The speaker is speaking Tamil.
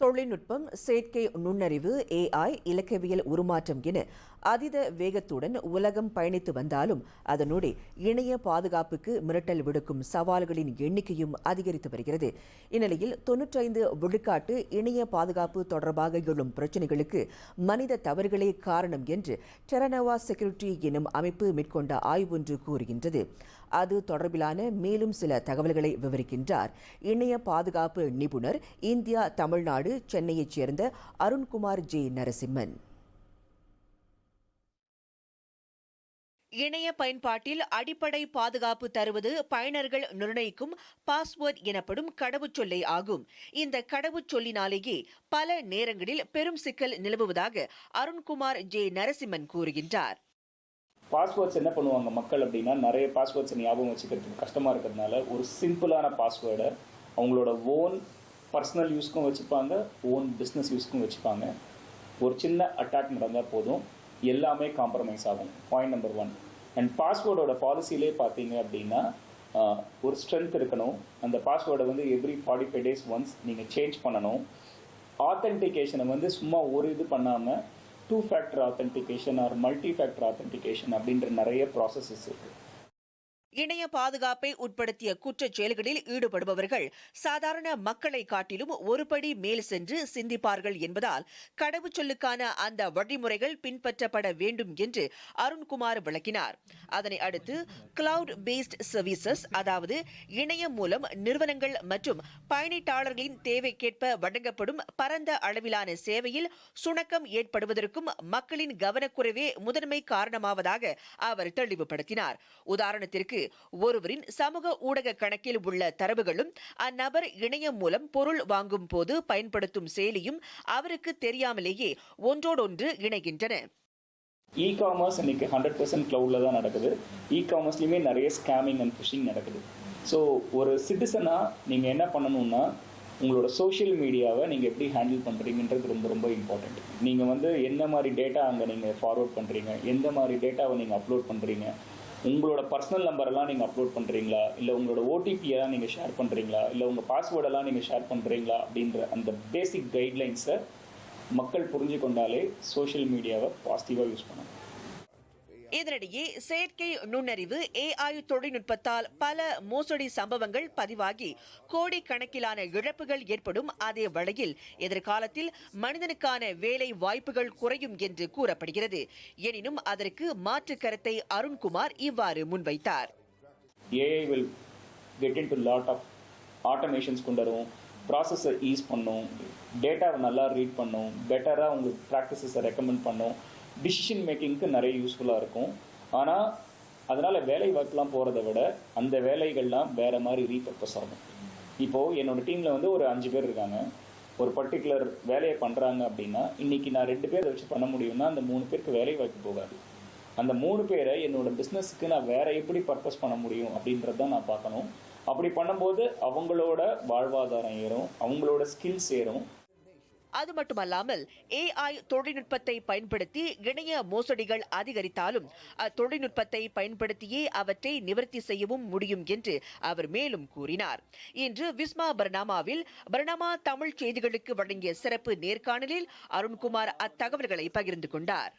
தொழில்நுட்பம் செயற்கை நுண்ணறிவு ஏஐ இலக்கவியல் உருமாற்றம் என அதீத வேகத்துடன் உலகம் பயணித்து வந்தாலும் அதனோடு இணைய பாதுகாப்புக்கு மிரட்டல் விடுக்கும் சவால்களின் எண்ணிக்கையும் அதிகரித்து வருகிறது. இந்நிலையில் தொன்னூற்றைந்து விழுக்காட்டு இணைய பாதுகாப்பு தொடர்பாக எழும் பிரச்சினைகளுக்கு மனித தவறுகளே காரணம் என்று டெரனவா செக்யூரிட்டி எனும் அமைப்பு மேற்கொண்ட ஆய்வொன்று கூறுகின்றது. அது தொடர்பிலான மேலும் சில தகவல்களை விவரிக்கின்றார். இணைய பாதுகாப்பு நிபுணர் இந்தியா தமிழ்நாடு சென்னையைச் சேர்ந்த அருண்குமார் ஜே நரசிம்மன். இணைய பயன்பாட்டில் அடிப்படை பாதுகாப்பு தருவது பயனர்கள் நிர்ணயிக்கும் பாஸ்வேர்ட் எனப்படும் கடவுச்சொல்லை ஆகும். இந்த கடவுச்சொல்லினாலேயே பல நேரங்களில் பெரும் சிக்கல் நிலவுவதாக அருண்குமார் ஜே. நரசிம்மன் கூறுகின்றார். பாஸ்வேர்ட்ஸ் என்ன பண்ணுவாங்க மக்கள் அப்படின்னா நிறைய பாஸ்வேர்ட்ஸ் ஞாபகம் வச்சுக்கிறதுக்கு கஷ்டமாக இருக்கிறதுனால ஒரு சிம்பிளான பாஸ்வேர்டை அவங்களோட ஓன் பர்சனல் யூஸ்க்கும் வச்சுப்பாங்க ஓன் பிஸ்னஸ் யூஸ்க்கும் வச்சுப்பாங்க. ஒரு சின்ன அட்டாக் நடந்தால் போதும். எல்லாமே காம்ப்ரமைஸ் ஆகும். பாயிண்ட் நம்பர் ஒன் அண்ட் பாஸ்வேர்டோட பாலிசிலே பார்த்தீங்க அப்படின்னா ஒரு ஸ்ட்ரென்த் இருக்கணும். அந்த பாஸ்வேர்டை வந்து every forty five days once நீங்கள் சேஞ்ச் பண்ணணும். ஆத்தென்டிகேஷனை வந்து சும்மா ஒரு இது பண்ணாமல் two factor authentication or multi factor authentication அப்படின்ற நிறைய ப்ராசஸஸ் இருக்குது இணைய பாதுகாப்பை உட்படுத்திய குற்றச் செயல்களில் ஈடுபடுபவர்கள் சாதாரண மக்களை காட்டிலும் ஒருபடி மேல் சென்று சிந்திப்பார்கள் என்பதால் கடவுச்சொல்லுக்கான அந்த வழிமுறைகள் பின்பற்றப்பட வேண்டும் என்று அருண்குமார் விளக்கினார். அதனை அடுத்து கிளவுட் பேஸ்ட் சர்வீசஸ் அதாவது இணையம் மூலம் நிறுவனங்கள் மற்றும் பயணிட்டாளர்களின் தேவைக்கேற்ப வழங்கப்படும் பரந்த அளவிலான சேவையில் சுணக்கம் ஏற்படுவதற்கும் மக்களின் கவனக்குறைவே முதன்மை காரணமாவதாக அவர் தெளிவுபடுத்தினார். உதாரணத்திற்கு ஒருவரின் சமூக ஊடக கணக்கில் உள்ள தரவுகளும் அந்நபர் இணையம் மூலம் பொருள் வாங்கும் போது பயன்படுத்தும் செயலியும் அவருக்கு தெரியாமலேயே ஒன்றோடொன்று இணைகின்றன. இ காமர்ஸ் இன்னைக்கு ஹண்ட்ரட் பர்சன்ட் க்ளவுடில் தான் நடக்குது. இ காமர்ஸ்லயுமே நிறைய ஸ்கேமிங் அண்ட் ஃபிஷிங் நடக்குது. ஸோ ஒரு சிட்டிசனாக நீங்கள் என்ன பண்ணணும்னா உங்களோட சோஷியல் மீடியாவை நீங்கள் எப்படி ஹேண்டில் பண்ணுறீங்கன்றது ரொம்ப ரொம்ப இம்பார்ட்டண்ட் நீங்கள் வந்து என்ன மாதிரி டேட்டா அங்கே நீங்கள் ஃபார்வர்ட் பண்ணுறீங்க எந்த மாதிரி டேட்டாவை நீங்கள் அப்லோட் பண்ணுறீங்க உங்களோட பர்சனல் நம்பரெல்லாம் நீங்கள் அப்லோட் பண்ணுறீங்களா இல்லை உங்களோட ஓடிபியெல்லாம் நீங்கள் ஷேர் பண்ணுறீங்களா இல்லை உங்கள் பாஸ்வேர்டெல்லாம் நீங்கள் ஷேர் பண்ணுறீங்களா அப்படின்ற அந்த பேசிக் கைட்லைன்ஸை மக்கள் புரிஞ்சு கொண்டாலே சோஷியல் மீடியாவை பாசிட்டிவாக யூஸ் பண்ணணும் இதனிடையே செயற்கை நுண்ணறிவு ஏஐ தொழில்நுட்பத்தால் பல மோசடி சம்பவங்கள் பதிவாகி கோடிக்கணக்கிலான இழப்புகள் ஏற்படும் அதே வழியில் எதிர்காலத்தில் மனிதனுக்கான வேலை வாய்ப்புகள் குறையும் என்று கூறப்படுகிறது. எனினும் அதற்கு மாற்று கருத்தை அருண்குமார் இவ்வாறு முன்வைத்தார். AI will get in to lot of automations கொண்டு வரும் ப்ராசஸை ஈஸ் பண்ணும் டேட்டாவை நல்லா ரீட் பண்ணும் பெட்டராக உங்களுக்கு ப்ராக்டிசஸை ரெக்கமெண்ட் பண்ணும் டிசிஷன் மேக்கிங்க்கு நிறைய யூஸ்ஃபுல்லாக இருக்கும். ஆனால் அதனால் வேலை வாய்ப்புலாம் போகிறத விட அந்த வேலைகள்லாம் வேறு மாதிரி ரீபர்பஸ் ஆகும். இப்போது என்னோட டீமில் வந்து ஒரு அஞ்சு பேர் இருக்காங்க. ஒரு பர்டிகுலர் வேலையை பண்ணுறாங்க அப்படின்னா இன்றைக்கி நான் ரெண்டு பேர் வச்சு பண்ண முடியும்னா அந்த மூணு பேருக்கு வேலை வாய்ப்பு போகாது. அந்த மூணு பேரை என்னோடய பிஸ்னஸ்க்கு நான் வேறு எப்படி பர்பஸ் பண்ண முடியும் அப்படின்றத நான் பார்க்கணும். அப்படி பண்ணும்போது அவங்களோட வாழ்வாதாரம் ஏறும் அவங்களோட ஸ்கில்ஸ் ஏறும். அது மட்டுமல்லாமல் ஏஐ தொழில்நுட்பத்தை பயன்படுத்தி இணைய மோசடிகள் அதிகரித்தாலும் அத்தொழில்நுட்பத்தை பயன்படுத்தியே அவற்றை நிவர்த்தி செய்யவும் முடியும் என்று அவர் மேலும் கூறினார். இன்று விஸ்மா பர்னாமாவில் பர்னாமா தமிழ் செய்திகளுக்கு வழங்கிய சிறப்பு நேர்காணலில் அருண்குமார் அத்தகவல்களை பகிர்ந்து கொண்டார்.